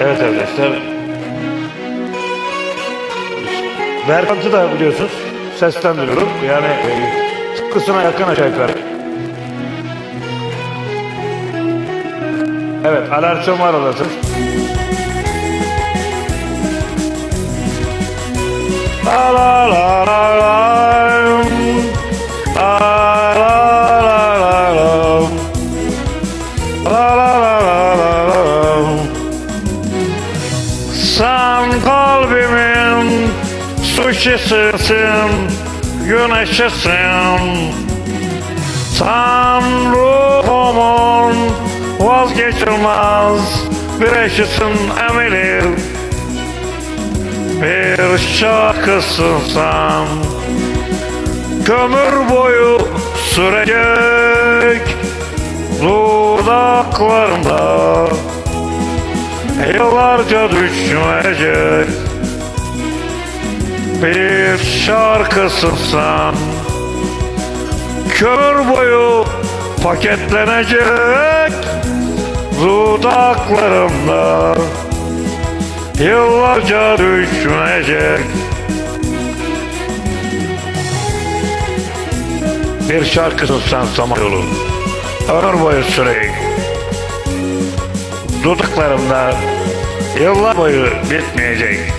Evet arkadaşlar. Berkant'ı da biliyorsunuz seslendiriyorum. Yani e, tıpkısına yakın aşağı. Evet alerjim var la la la la. Suçisisin, güneşisin. Sen ruhumun vazgeçilmez bir eşisin emilir. Bir şarkısın sen, kömür boyu sürecek dudaklarında. Yıllarca düşmeyecek Bir şarkısın sen. Kömür boyu paketlenecek Dudaklarımda Yıllarca düşmeyecek Bir şarkısın sen Samanyolu Ömür boyu sürecek dudaklarımda yıllar boyu bitmeyecek.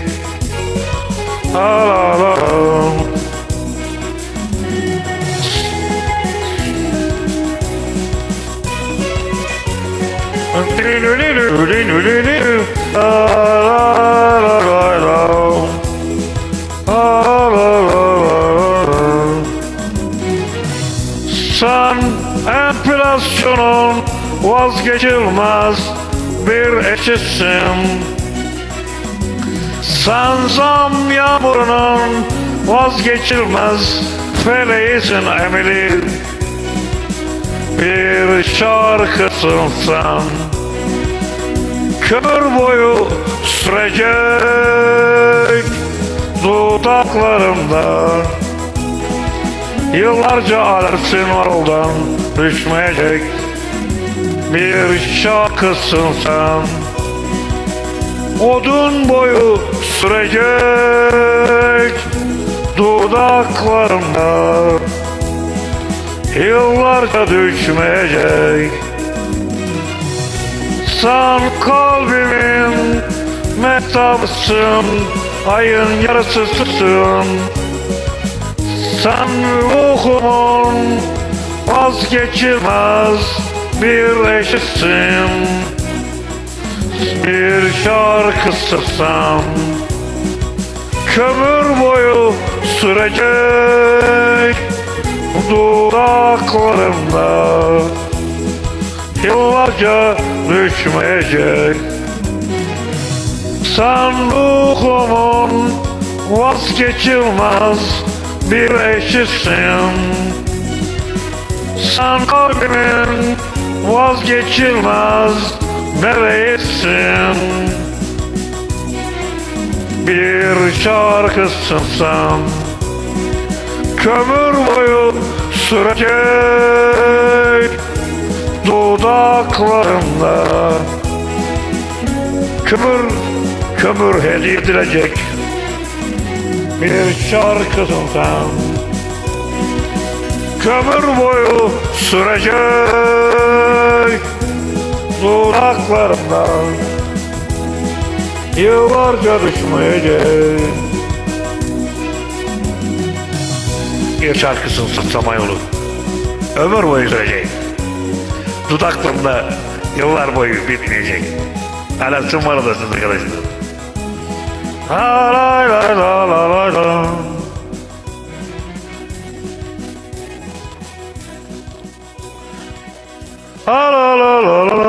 Sen enflasyonun vazgeçilmez bir eşitsin. Sen zam yağmurunun vazgeçilmez feleğisin Emily. Bir şarkısın sen. Kömür boyu sürecek dudaklarımda. Yıllarca alersin oraldan düşmeyecek bir şarkısın sen Odun boyu sürecek dudaklarımda Yıllarca düşmeyecek. Sen kalbimin metabısın Ayın yarısısın. Sen ruhumun vazgeçilmez bir eşitsin Bir şarkısısın Kömür boyu sürecek dudaklarımda. Yıllarca düşmeyecek. Sen ruhumun vazgeçilmez bir eşitsin Sen kalbimin vazgeçilmez meleğisin Bir şarkısın sen. Kömür boyu sürecek dudaklarında. Kömür, kömür hediye edilecek bir şarkısın sen. Kömür boyu sürecek dudaklarımda Yıllarca düşmeyecek Bir şarkısın Samanyolu Ömür boyu sürecek. Dudaklarımda yıllar boyu bitmeyecek. Alasın var odasınız arkadaşlar. La la la la la la la. La la la la la la.